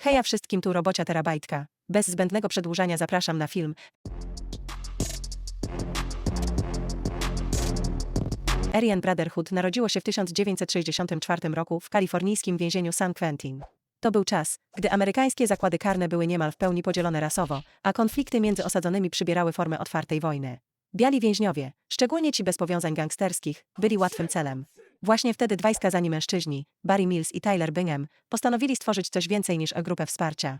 Heja wszystkim, tu robocia terabajtka. Bez zbędnego przedłużania zapraszam na film. Aryan Brotherhood narodziło się w 1964 roku w kalifornijskim więzieniu San Quentin. To był czas, gdy amerykańskie zakłady karne były niemal w pełni podzielone rasowo, a konflikty między osadzonymi przybierały formę otwartej wojny. Biali więźniowie, szczególnie ci bez powiązań gangsterskich, byli łatwym celem. Właśnie wtedy dwaj skazani mężczyźni, Barry Mills i Tyler Bingham, postanowili stworzyć coś więcej niż grupę wsparcia.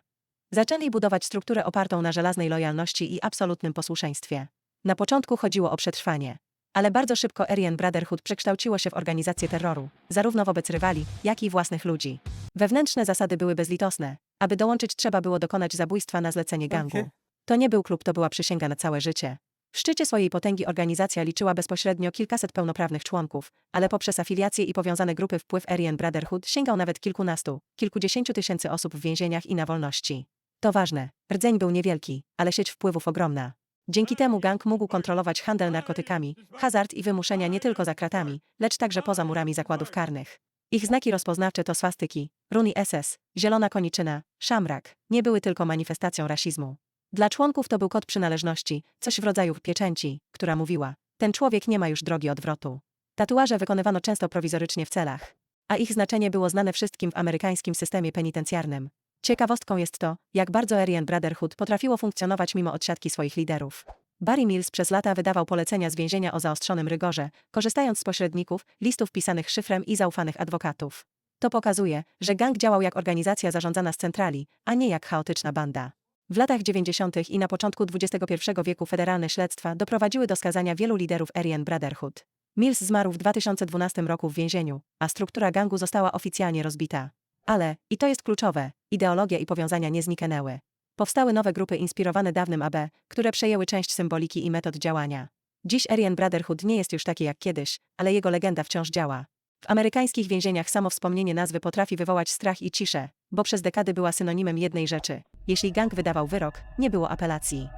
Zaczęli budować strukturę opartą na żelaznej lojalności i absolutnym posłuszeństwie. Na początku chodziło o przetrwanie. Ale bardzo szybko Aryan Brotherhood przekształciło się w organizację terroru, zarówno wobec rywali, jak i własnych ludzi. Wewnętrzne zasady były bezlitosne. Aby dołączyć trzeba było dokonać zabójstwa na zlecenie gangu. To nie był klub, to była przysięga na całe życie. W szczycie swojej potęgi organizacja liczyła bezpośrednio kilkaset pełnoprawnych członków, ale poprzez afiliacje i powiązane grupy wpływ Aryan Brotherhood sięgał nawet kilkunastu, kilkudziesięciu tysięcy osób w więzieniach i na wolności. To ważne, rdzeń był niewielki, ale sieć wpływów ogromna. Dzięki temu gang mógł kontrolować handel narkotykami, hazard i wymuszenia nie tylko za kratami, lecz także poza murami zakładów karnych. Ich znaki rozpoznawcze to swastyki, runy SS, zielona koniczyna, szamrak, nie były tylko manifestacją rasizmu. Dla członków to był kod przynależności, coś w rodzaju pieczęci, która mówiła: Ten człowiek nie ma już drogi odwrotu. Tatuaże wykonywano często prowizorycznie w celach, a ich znaczenie było znane wszystkim w amerykańskim systemie penitencjarnym. Ciekawostką jest to, jak bardzo Aryan Brotherhood potrafiło funkcjonować mimo odsiadki swoich liderów. Barry Mills przez lata wydawał polecenia z więzienia o zaostrzonym rygorze, korzystając z pośredników, listów pisanych szyfrem i zaufanych adwokatów. To pokazuje, że gang działał jak organizacja zarządzana z centrali, a nie jak chaotyczna banda. W latach 90. i na początku XXI wieku federalne śledztwa doprowadziły do skazania wielu liderów Aryan Brotherhood. Mills zmarł w 2012 roku w więzieniu, a struktura gangu została oficjalnie rozbita. Ale, i to jest kluczowe, ideologia i powiązania nie zniknęły. Powstały nowe grupy inspirowane dawnym AB, które przejęły część symboliki i metod działania. Dziś Aryan Brotherhood nie jest już taki jak kiedyś, ale jego legenda wciąż działa. W amerykańskich więzieniach samo wspomnienie nazwy potrafi wywołać strach i ciszę, bo przez dekady była synonimem jednej rzeczy. Jeśli gang wydawał wyrok, nie było apelacji.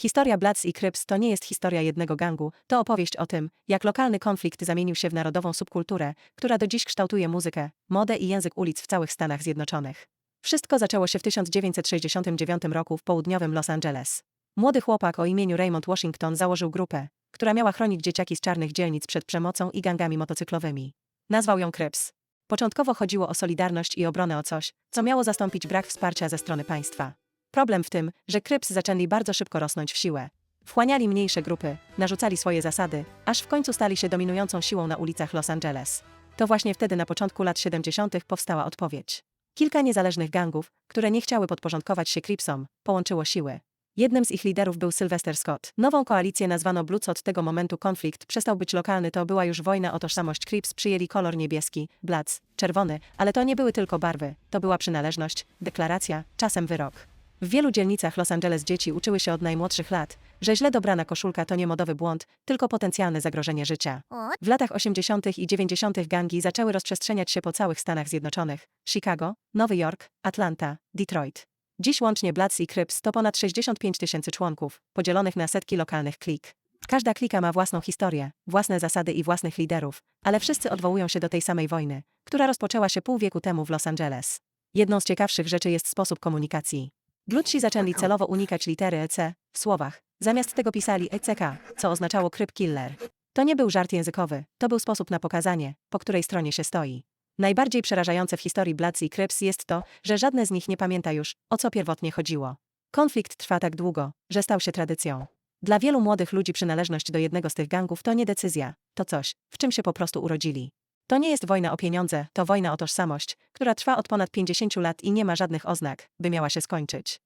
Historia Bloods i Crips to nie jest historia jednego gangu, to opowieść o tym, jak lokalny konflikt zamienił się w narodową subkulturę, która do dziś kształtuje muzykę, modę i język ulic w całych Stanach Zjednoczonych. Wszystko zaczęło się w 1969 roku w południowym Los Angeles. Młody chłopak o imieniu Raymond Washington założył grupę, która miała chronić dzieciaki z czarnych dzielnic przed przemocą i gangami motocyklowymi. Nazwał ją Crips. Początkowo chodziło o solidarność i obronę o coś, co miało zastąpić brak wsparcia ze strony państwa. Problem w tym, że Crips zaczęli bardzo szybko rosnąć w siłę. Wchłaniali mniejsze grupy, narzucali swoje zasady, aż w końcu stali się dominującą siłą na ulicach Los Angeles. To właśnie wtedy na początku lat 70. powstała odpowiedź. Kilka niezależnych gangów, które nie chciały podporządkować się Cripsom, połączyło siły. Jednym z ich liderów był Sylvester Scott. Nową koalicję nazwano Bloods od tego momentu konflikt przestał być lokalny, to była już wojna o tożsamość Crips przyjęli kolor niebieski, Bloods, czerwony, ale to nie były tylko barwy, to była przynależność, deklaracja, czasem wyrok. W wielu dzielnicach Los Angeles dzieci uczyły się od najmłodszych lat, że źle dobrana koszulka to nie modowy błąd, tylko potencjalne zagrożenie życia. W latach 80. i 90. gangi zaczęły rozprzestrzeniać się po całych Stanach Zjednoczonych Chicago, Nowy Jork, Atlanta, Detroit. Dziś łącznie Bloods i Crips to ponad 65 tysięcy członków, podzielonych na setki lokalnych klik. Każda klika ma własną historię, własne zasady i własnych liderów, ale wszyscy odwołują się do tej samej wojny, która rozpoczęła się pół wieku temu w Los Angeles. Jedną z ciekawszych rzeczy jest sposób komunikacji. Bludsi zaczęli celowo unikać litery EC w słowach. Zamiast tego pisali ECK, co oznaczało Kryp Killer. To nie był żart językowy, to był sposób na pokazanie, po której stronie się stoi. Najbardziej przerażające w historii Bloods i Crips jest to, że żadne z nich nie pamięta już, o co pierwotnie chodziło. Konflikt trwa tak długo, że stał się tradycją. Dla wielu młodych ludzi przynależność do jednego z tych gangów to nie decyzja, to coś, w czym się po prostu urodzili. To nie jest wojna o pieniądze, to wojna o tożsamość, która trwa od ponad 50 lat i nie ma żadnych oznak, by miała się skończyć.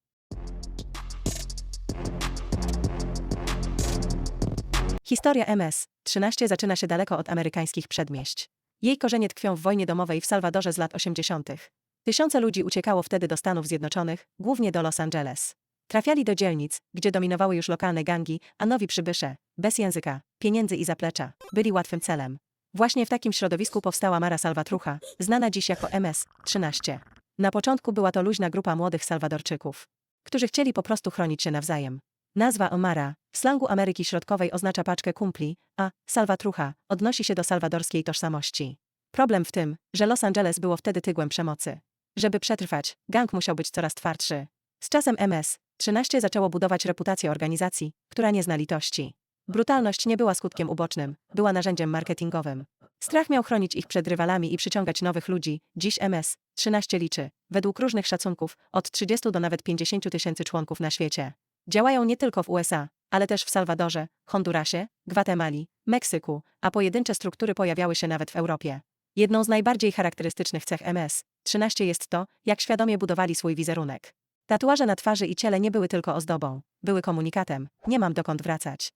Historia MS-13 zaczyna się daleko od amerykańskich przedmieść. Jej korzenie tkwią w wojnie domowej w Salwadorze z lat 80. Tysiące ludzi uciekało wtedy do Stanów Zjednoczonych, głównie do Los Angeles. Trafiali do dzielnic, gdzie dominowały już lokalne gangi, a nowi przybysze, bez języka, pieniędzy i zaplecza, byli łatwym celem. Właśnie w takim środowisku powstała Mara Salvatrucha, znana dziś jako MS-13. Na początku była to luźna grupa młodych Salwadorczyków, którzy chcieli po prostu chronić się nawzajem. Nazwa Omara w slangu Ameryki Środkowej oznacza paczkę kumpli, a Salvatrucha odnosi się do salwadorskiej tożsamości. Problem w tym, że Los Angeles było wtedy tygłem przemocy. Żeby przetrwać, gang musiał być coraz twardszy. Z czasem MS-13 zaczęło budować reputację organizacji, która nie zna litości. Brutalność nie była skutkiem ubocznym, była narzędziem marketingowym. Strach miał chronić ich przed rywalami i przyciągać nowych ludzi. Dziś MS-13 liczy, według różnych szacunków, od 30 do nawet 50 tysięcy członków na świecie. Działają nie tylko w USA, ale też w Salwadorze, Hondurasie, Gwatemali, Meksyku, a pojedyncze struktury pojawiały się nawet w Europie. Jedną z najbardziej charakterystycznych cech MS-13 jest to, jak świadomie budowali swój wizerunek. Tatuaże na twarzy i ciele nie były tylko ozdobą, były komunikatem, nie mam dokąd wracać.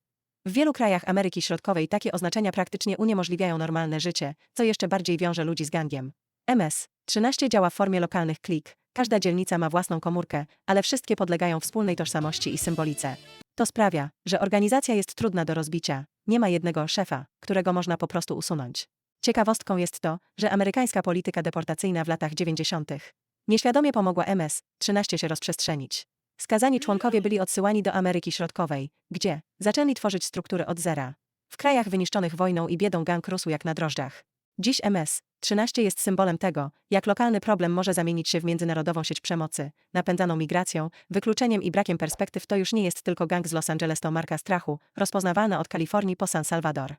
W wielu krajach Ameryki Środkowej takie oznaczenia praktycznie uniemożliwiają normalne życie, co jeszcze bardziej wiąże ludzi z gangiem. MS-13 działa w formie lokalnych klik, każda dzielnica ma własną komórkę, ale wszystkie podlegają wspólnej tożsamości i symbolice. To sprawia, że organizacja jest trudna do rozbicia, nie ma jednego szefa, którego można po prostu usunąć. Ciekawostką jest to, że amerykańska polityka deportacyjna w latach 90. nieświadomie pomogła MS-13 się rozprzestrzenić. Skazani członkowie byli odsyłani do Ameryki Środkowej, gdzie zaczęli tworzyć struktury od zera. W krajach wyniszczonych wojną i biedą gang rósł jak na drożdżach. Dziś MS-13 jest symbolem tego, jak lokalny problem może zamienić się w międzynarodową sieć przemocy, napędzaną migracją, wykluczeniem i brakiem perspektyw to już nie jest tylko gang z Los Angeles to marka strachu, rozpoznawalna od Kalifornii po San Salvador.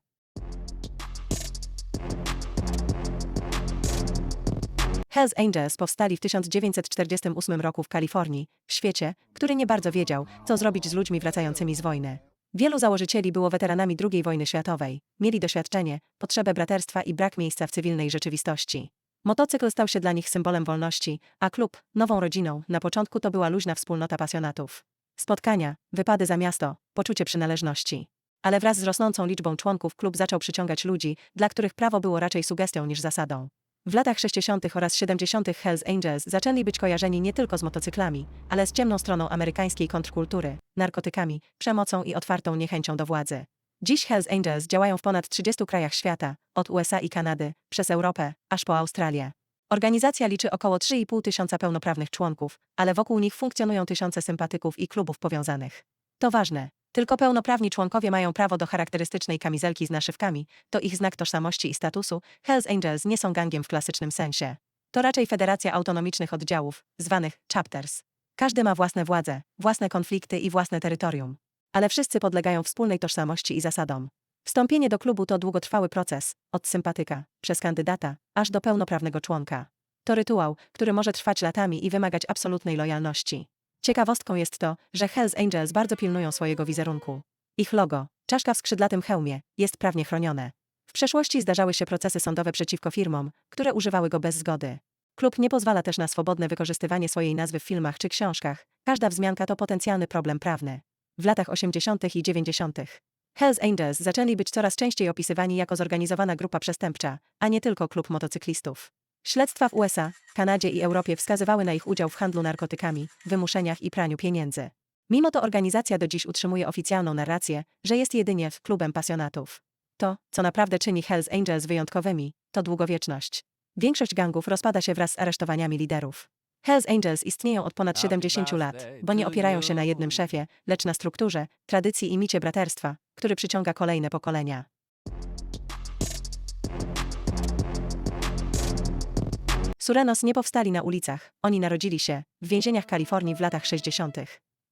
Hells Angels powstali w 1948 roku w Kalifornii, w świecie, który nie bardzo wiedział, co zrobić z ludźmi wracającymi z wojny. Wielu założycieli było weteranami II wojny światowej, mieli doświadczenie, potrzebę braterstwa i brak miejsca w cywilnej rzeczywistości. Motocykl stał się dla nich symbolem wolności, a klub, nową rodziną, na początku to była luźna wspólnota pasjonatów. Spotkania, wypady za miasto, poczucie przynależności. Ale wraz z rosnącą liczbą członków klub zaczął przyciągać ludzi, dla których prawo było raczej sugestią niż zasadą. W latach 60. oraz 70. Hells Angels zaczęli być kojarzeni nie tylko z motocyklami, ale z ciemną stroną amerykańskiej kontrkultury, narkotykami, przemocą i otwartą niechęcią do władzy. Dziś Hells Angels działają w ponad 30 krajach świata, od USA i Kanady, przez Europę, aż po Australię. Organizacja liczy około 3,5 tysiąca pełnoprawnych członków, ale wokół nich funkcjonują tysiące sympatyków i klubów powiązanych. To ważne. Tylko pełnoprawni członkowie mają prawo do charakterystycznej kamizelki z naszywkami, to ich znak tożsamości i statusu. Hells Angels nie są gangiem w klasycznym sensie. To raczej federacja autonomicznych oddziałów, zwanych chapters. Każdy ma własne władze, własne konflikty i własne terytorium. Ale wszyscy podlegają wspólnej tożsamości i zasadom. Wstąpienie do klubu to długotrwały proces, od sympatyka, przez kandydata, aż do pełnoprawnego członka. To rytuał, który może trwać latami i wymagać absolutnej lojalności. Ciekawostką jest to, że Hells Angels bardzo pilnują swojego wizerunku. Ich logo, czaszka w skrzydlatym hełmie, jest prawnie chronione. W przeszłości zdarzały się procesy sądowe przeciwko firmom, które używały go bez zgody. Klub nie pozwala też na swobodne wykorzystywanie swojej nazwy w filmach czy książkach. Każda wzmianka to potencjalny problem prawny. W latach 80. i 90. Hells Angels zaczęli być coraz częściej opisywani jako zorganizowana grupa przestępcza, a nie tylko klub motocyklistów. Śledztwa w USA, Kanadzie i Europie wskazywały na ich udział w handlu narkotykami, wymuszeniach i praniu pieniędzy. Mimo to organizacja do dziś utrzymuje oficjalną narrację, że jest jedynie klubem pasjonatów. To, co naprawdę czyni Hells Angels wyjątkowymi, to długowieczność. Większość gangów rozpada się wraz z aresztowaniami liderów. Hells Angels istnieją od ponad 70 lat, bo nie opierają się na jednym szefie, lecz na strukturze, tradycji i micie braterstwa, który przyciąga kolejne pokolenia. Surenos nie powstali na ulicach, oni narodzili się w więzieniach Kalifornii w latach 60.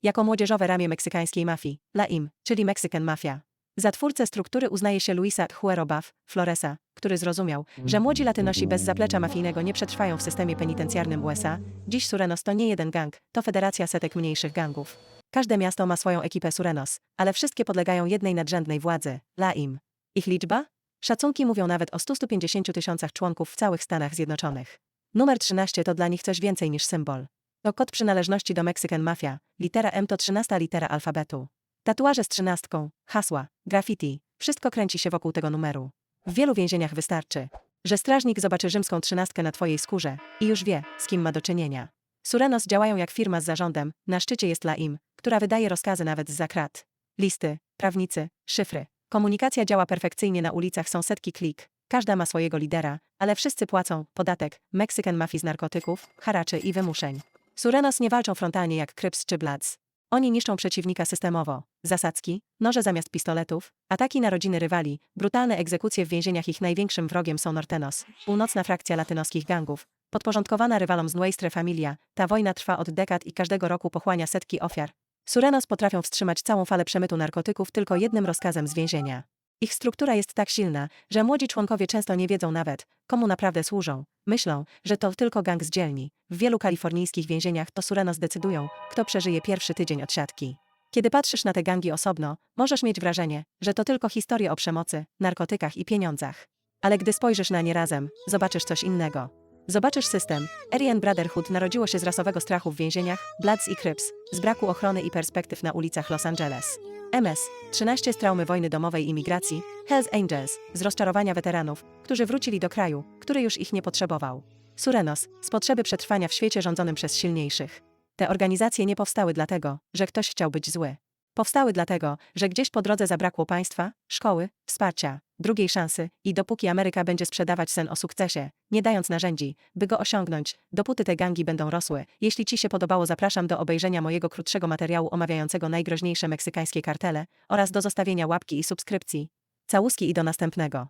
Jako młodzieżowe ramię meksykańskiej mafii, LAIM, czyli Mexican Mafia. Za twórcę struktury uznaje się Luisa Huerobaw Floresa, który zrozumiał, że młodzi latynosi bez zaplecza mafijnego nie przetrwają w systemie penitencjarnym USA. Dziś Surenos to nie jeden gang, to federacja setek mniejszych gangów. Każde miasto ma swoją ekipę Surenos, ale wszystkie podlegają jednej nadrzędnej władzy, LAIM. Ich liczba? Szacunki mówią nawet o 150 tysiącach członków w całych Stanach Zjednoczonych. Numer 13 to dla nich coś więcej niż symbol. To kod przynależności do Mexican Mafia, litera M to 13 litera alfabetu. Tatuaże z trzynastką, hasła, graffiti, wszystko kręci się wokół tego numeru. W wielu więzieniach wystarczy, że strażnik zobaczy rzymską trzynastkę na twojej skórze i już wie, z kim ma do czynienia. Surenos działają jak firma z zarządem, na szczycie jest Laim, która wydaje rozkazy nawet z krat. Listy, prawnicy, szyfry. Komunikacja działa perfekcyjnie na ulicach, są setki klik, każda ma swojego lidera, ale wszyscy płacą podatek, Mexican mafii z narkotyków, haraczy i wymuszeń. Surenos nie walczą frontalnie jak Crips czy Bloods. Oni niszczą przeciwnika systemowo. Zasadzki, noże zamiast pistoletów, ataki na rodziny rywali, brutalne egzekucje w więzieniach ich największym wrogiem są Nortenos, północna frakcja latynoskich gangów. Podporządkowana rywalom z Nuestre Familia, ta wojna trwa od dekad i każdego roku pochłania setki ofiar. Surenos potrafią wstrzymać całą falę przemytu narkotyków tylko jednym rozkazem z więzienia. Ich struktura jest tak silna, że młodzi członkowie często nie wiedzą nawet, komu naprawdę służą. Myślą, że to tylko gang z dzielni. W wielu kalifornijskich więzieniach to Surenos decydują, kto przeżyje pierwszy tydzień od siatki. Kiedy patrzysz na te gangi osobno, możesz mieć wrażenie, że to tylko historie o przemocy, narkotykach i pieniądzach. Ale gdy spojrzysz na nie razem, zobaczysz coś innego. Zobaczysz system. Aryan Brotherhood narodziło się z rasowego strachu w więzieniach, Bloods i Crips, z braku ochrony i perspektyw na ulicach Los Angeles. MS, 13 z traumy wojny domowej i migracji, Hells Angels, z rozczarowania weteranów, którzy wrócili do kraju, który już ich nie potrzebował. Surenos, z potrzeby przetrwania w świecie rządzonym przez silniejszych. Te organizacje nie powstały dlatego, że ktoś chciał być zły. Powstały dlatego, że gdzieś po drodze zabrakło państwa, szkoły, wsparcia, drugiej szansy i dopóki Ameryka będzie sprzedawać sen o sukcesie, nie dając narzędzi, by go osiągnąć, dopóty te gangi będą rosły. Jeśli Ci się podobało, zapraszam do obejrzenia mojego krótszego materiału omawiającego najgroźniejsze meksykańskie kartele oraz do zostawienia łapki i subskrypcji. Całuski i do następnego.